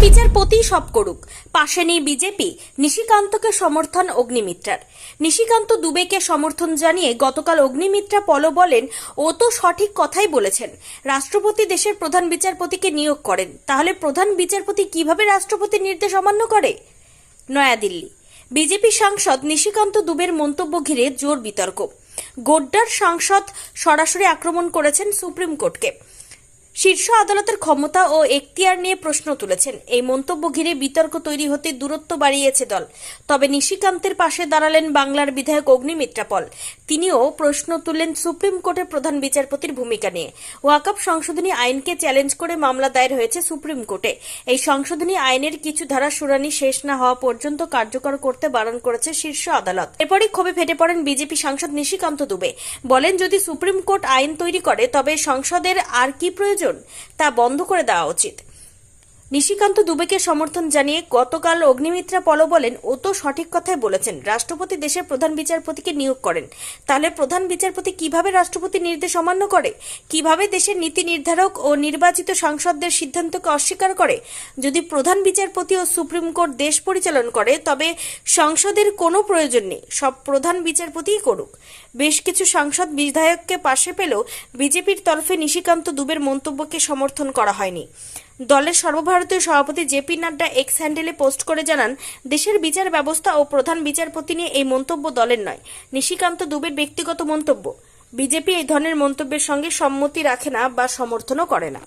বিচারপতি সব করুক। পাশে নেই বিজেপি, নিশিকান্তকে সমর্থন অগ্নিমিত্রার। নিশিকান্ত দুবেকে সমর্থন জানিয়ে গতকাল অগ্নিমিত্রা পল বলেন, ও তো সঠিক কথাই বলেছেন। রাষ্ট্রপতি দেশের প্রধান বিচারপতিকে নিয়োগ করেন। তাহলে প্রধান বিচারপতি কীভাবে রাষ্ট্রপতির নির্দেশ অমান্য করে? নয়াদিল্লি। বিজেপি সাংসদ নিশিকান্ত দুবের মন্তব্য ঘিরে জোর বিতর্ক। গোড্ডার সাংসদ সরাসরি আক্রমণ করেছেন সুপ্রিম কোর্টকে। শীর্ষ আদালতের ক্ষমতা ও এখতিয়ার নিয়ে প্রশ্ন তুলেছেন। এই মন্তব্য ঘিরে বিতর্ক তৈরি হতে দূরত্ব বাড়িয়েছে দল। তবে নিশিকান্তের পাশে দাঁড়ালেন বাংলার বিধায়ক অগ্নিমিত্রা পল। তিনিও প্রশ্ন তুললেন সুপ্রিম কোর্টের প্রধান বিচারপতির ভূমিকা নিয়ে। ওয়াকআপ সংশোধনী আইনকে চ্যালেঞ্জ করে মামলা দায়ের হয়েছে সুপ্রিম কোর্টে। এই সংশোধনী আইনের কিছু ধারা শুনানি শেষ না হওয়া পর্যন্ত কার্যকর করতে বারণ করেছে শীর্ষ আদালত। এরপরই ক্ষোভে ফেটে পড়েন বিজেপি সাংসদ নিশিকান্ত দুবে। বলেন, যদি সুপ্রিম কোর্ট আইন তৈরি করে, তবে সংসদের আর কি প্রয়োজন? তা বন্ধ করে দেওয়া উচিত। নিশিকান্ত দুবেকে সমর্থন জানিয়ে গতকাল অগ্নিমিত্রা পল বলেন, ও তো সঠিক কথাই বলেছেন। রাষ্ট্রপতি দেশের প্রধান বিচারপতিকে নিয়োগ করেন। তাহলে প্রধান বিচারপতি কীভাবে রাষ্ট্রপতির নির্দেশ অমান্য করে? কীভাবে দেশের নীতি নির্ধারক ও নির্বাচিত সাংসদদের সিদ্ধান্তকে অস্বীকার করে? যদি প্রধান বিচারপতি ও সুপ্রিম কোর্ট দেশ পরিচালন করে, তবে সংসদের কোনো প্রয়োজন নেই। সব প্রধান বিচারপতিই করুক। বেশ কিছু সাংসদ বিধায়ককে পাশে পেলেও বিজেপির তরফে নিশিকান্ত দুবের মন্তব্যকে সমর্থন করা হয়নি। দলের সর্বভারতীয় সভাপতি জেপি নাড্ডা এক্স হ্যান্ডেলে পোস্ট করে জানান, দেশের বিচার ব্যবস্থা ও প্রধান বিচারপতি নিয়ে এই মন্তব্য দলের নয়। নিশিকান্ত দুবের ব্যক্তিগত মন্তব্য। বিজেপি এই ধরনের মন্তব্যের সঙ্গে সম্মতি রাখে না বা সমর্থনও করে না।